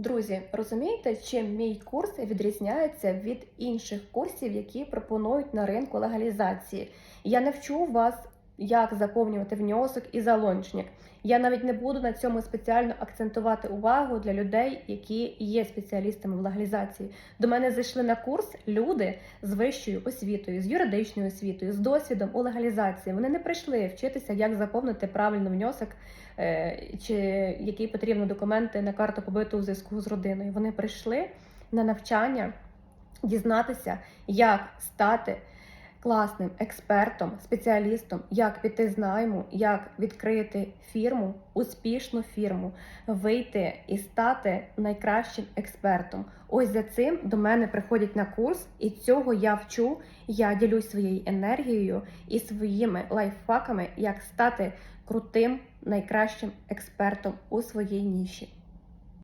Друзі, розумієте, чим мій курс відрізняється від інших курсів, які пропонують на ринку легалізації? Я не вчу вас, як заповнювати внесок і залончник. Я навіть не буду на цьому спеціально акцентувати увагу для людей, які є спеціалістами в легалізації. До мене зайшли на курс люди з вищою освітою, з юридичною освітою, з досвідом у легалізації. Вони не прийшли вчитися, як заповнити правильно внесок е, чи які потрібні документи на карту побиту у зв'язку з родиною. Вони прийшли на навчання дізнатися, як стати класним експертом, спеціалістом, як піти з найму, як відкрити фірму, успішну фірму, вийти і стати найкращим експертом. Ось за цим до мене приходять на курс, і цього я вчу. Я ділюсь своєю енергією і своїми лайфхаками, як стати крутим найкращим експертом у своїй ніші.